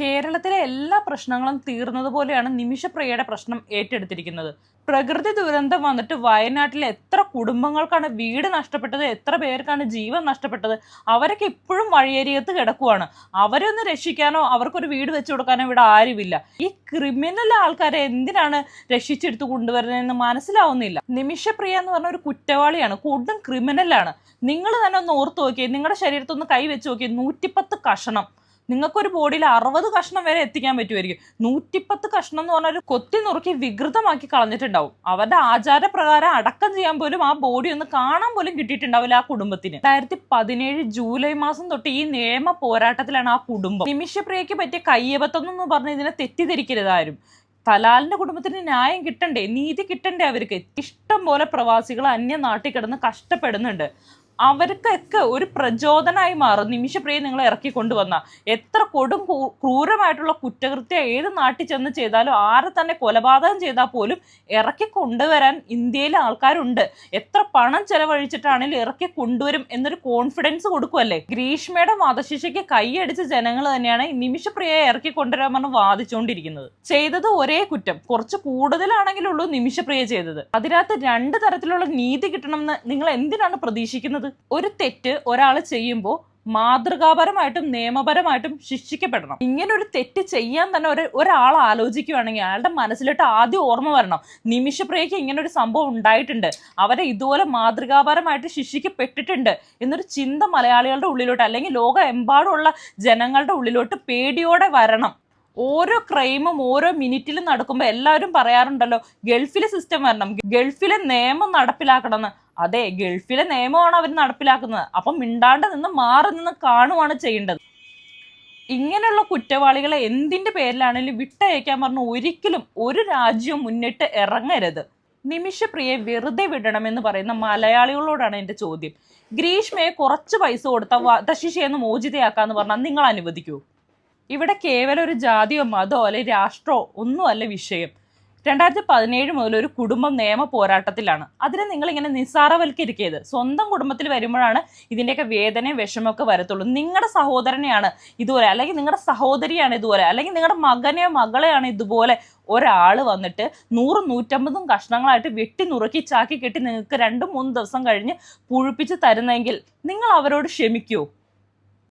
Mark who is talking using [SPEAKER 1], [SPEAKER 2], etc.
[SPEAKER 1] കേരളത്തിലെ എല്ലാ പ്രശ്നങ്ങളും തീർന്നതുപോലെയാണ് നിമിഷപ്രിയയുടെ പ്രശ്നം ഏറ്റെടുത്തിരിക്കുന്നത്. പ്രകൃതി ദുരന്തം വന്നിട്ട് വയനാട്ടിലെ എത്ര കുടുംബങ്ങൾക്കാണ് വീട് നഷ്ടപ്പെട്ടത് എത്ര പേർക്കാണ് ജീവൻ നഷ്ടപ്പെട്ടത് അവരൊക്കെ ഇപ്പോഴും വഴിയരികത്ത് കിടക്കുവാണ്. അവരെ ഒന്ന് രക്ഷിക്കാനോ അവർക്കൊരു വീട് വെച്ചു കൊടുക്കാനോ ഇവിടെ ആരുമില്ല. ഈ ക്രിമിനൽ ആൾക്കാരെ എന്തിനാണ് രക്ഷിച്ചെടുത്ത് കൊണ്ടുവരുന്നതെന്ന് മനസ്സിലാവുന്നില്ല. നിമിഷപ്രിയ എന്ന് പറഞ്ഞ ഒരു കുറ്റവാളിയാണ് കൂടുതലും ക്രിമിനലാണ്. നിങ്ങൾ തന്നെ ഒന്ന് ഓർത്ത് നോക്കിയേ നിങ്ങളുടെ ശരീരത്തൊന്ന് കൈ വെച്ച് നോക്കിയേ നൂറ്റിപ്പത്ത് കഷണം. നിങ്ങൾക്കൊരു ബോഡിയിൽ അറുപത് കഷ്ണം വരെ എത്തിക്കാൻ പറ്റുമായിരിക്കും. നൂറ്റിപ്പത്ത് കഷ്ണം എന്ന് പറഞ്ഞാൽ കൊത്തി നുറുക്കി വികൃതമാക്കി കളഞ്ഞിട്ടുണ്ടാവും. അവരുടെ ആചാരപ്രകാരം അടക്കം ചെയ്യാൻ പോലും ആ ബോഡി ഒന്ന് കാണാൻ പോലും കിട്ടിയിട്ടുണ്ടാവില്ല ആ കുടുംബത്തിന്. രണ്ടായിരത്തി പതിനേഴ് ജൂലൈ മാസം തൊട്ട് ഈ നിയമ പോരാട്ടത്തിലാണ് ആ കുടുംബം. നിമിഷപ്രിയയ്ക്ക് പറ്റിയ കയ്യബത്തം എന്ന് പറഞ്ഞ് ഇതിനെ തെറ്റിദ്ധരിക്കരുത് ആരും. തലാലിന്റെ കുടുംബത്തിന് ന്യായം കിട്ടണ്ടേ? നീതി കിട്ടണ്ടേ അവർക്ക്? ഇഷ്ടം പോലെ പ്രവാസികൾ അന്യ നാട്ടിൽ കിടന്ന് കഷ്ടപ്പെടുന്നുണ്ട്. അവർക്കൊക്കെ ഒരു പ്രചോദനമായി മാറും. നിമിഷപ്രിയ ഇറക്കി കൊണ്ടുവന്ന. എത്ര കൊടും ക്രൂരമായിട്ടുള്ള കുറ്റകൃത്യം ഏത് നാട്ടിൽ ചെന്ന് ചെയ്താലും ആരെ തന്നെ കൊലപാതകം ചെയ്താൽ പോലും ഇറക്കി കൊണ്ടുവരാൻ ഇന്ത്യയിലെ ആൾക്കാരുണ്ട്. എത്ര പണം ചെലവഴിച്ചിട്ടാണെങ്കിലും ഇറക്കി കൊണ്ടുവരും എന്നൊരു കോൺഫിഡൻസ് കൊടുക്കുമല്ലേ ഗ്രീഷ്മയുടെ വധശിക്ഷയ്ക്ക് കൈയടിച്ച ജനങ്ങൾ തന്നെയാണ് നിമിഷപ്രിയയെ ഇറക്കി കൊണ്ടുവരാൻ പറഞ്ഞ് വാദിച്ചുകൊണ്ടിരിക്കുന്നത് ചെയ്തത് ഒരേ കുറ്റം. കുറച്ച് കൂടുതലാണെങ്കിലുള്ളൂ നിമിഷപ്രിയ ചെയ്തത്. അതിനകത്ത് രണ്ട് തരത്തിലുള്ള നീതി കിട്ടണമെന്ന് നിങ്ങൾ എന്തിനാണ് പ്രതീക്ഷിക്കുന്നത്? ഒരു തെറ്റ് ഒരാൾ ചെയ്യുമ്പോൾ മാതൃകാപരമായിട്ടും നിയമപരമായിട്ടും ശിക്ഷിക്കപ്പെടണം. ഇങ്ങനെ ഒരു തെറ്റ് ചെയ്യാൻ തന്നെ ഒരു ഒരാൾ ആലോചിക്കുകയാണെങ്കിൽ അയാളുടെ മനസ്സിലോട്ട് ആദ്യം ഓർമ്മ വരണം. നിമിഷപ്രിയയ്ക്ക് ഇങ്ങനെ ഒരു സംഭവം ഉണ്ടായിട്ടുണ്ട്. അവരെ ഇതുപോലെ മാതൃകാപരമായിട്ട് ശിക്ഷിക്കപ്പെട്ടിട്ടുണ്ട് എന്നൊരു ചിന്ത മലയാളികളുടെ ഉള്ളിലോട്ട് അല്ലെങ്കിൽ ലോകമെമ്പാടുമുള്ള ജനങ്ങളുടെ ഉള്ളിലോട്ട് പേടിയോടെ വരണം. ഓരോ ക്രൈമും ഓരോ മിനിറ്റിലും നടക്കുമ്പോൾ എല്ലാവരും പറയാറുണ്ടല്ലോ ഗൾഫിലെ സിസ്റ്റം വരണം. ഗൾഫിലെ നിയമം നടപ്പിലാക്കണമെന്ന്. അതെ ഗൾഫിലെ നിയമമാണ് അവർ നടപ്പിലാക്കുന്നത്. അപ്പം മിണ്ടാണ്ട് നിന്ന് മാറി നിന്ന് കാണുവാണ് ചെയ്യേണ്ടത്. ഇങ്ങനെയുള്ള കുറ്റവാളികളെ എന്തിന്റെ പേരിലാണെങ്കിലും വിട്ടയക്കാൻ പറഞ്ഞ ഒരിക്കലും ഒരു രാജ്യവും മുന്നിട്ട് ഇറങ്ങരുത്. നിമിഷപ്രിയെ വെറുതെ വിടണമെന്ന് പറയുന്ന മലയാളികളോടാണ് എന്റെ ചോദ്യം. ഗ്രീഷ്മയെ കുറച്ച് പൈസ കൊടുത്ത വധശിഷയെന്ന് മോചിതയാക്കാന്ന് പറഞ്ഞാൽ നിങ്ങൾ അനുവദിക്കൂ ഇവിടെ കേവലം ഒരു ജാതിയോ മതമോ അല്ലെങ്കിൽ രാഷ്ട്രമോ ഒന്നുമല്ല വിഷയം. രണ്ടായിരത്തി പതിനേഴ് മുതൽ ഒരു കുടുംബം നിയമ പോരാട്ടത്തിലാണ്. അതിനെ നിങ്ങൾ ഇങ്ങനെ നിസ്സാരവൽക്കരിക്കരുത്. സ്വന്തം കുടുംബത്തിൽ വരുമ്പോഴാണ് ഇതിന്റെയൊക്കെ വേദനയും വിഷമമൊക്കെ വരത്തുള്ളൂ. നിങ്ങളുടെ സഹോദരനെയാണ് ഇതുപോലെ അല്ലെങ്കിൽ നിങ്ങളുടെ സഹോദരിയാണ് ഇതുപോലെ അല്ലെങ്കിൽ നിങ്ങളുടെ മകനെയോ മകളെയാണ് ഇതുപോലെ ഒരാൾ വന്നിട്ട് നൂറും നൂറ്റമ്പതും കഷ്ണങ്ങളായിട്ട് വെട്ടി നുറുക്കി ചാക്കി കെട്ടി നിങ്ങൾക്ക് രണ്ട് മൂന്ന് ദിവസം കഴിഞ്ഞ് പുഴുപ്പിച്ച് തരുന്നെങ്കിൽ നിങ്ങൾ അവരോട് ക്ഷമിക്കുമോ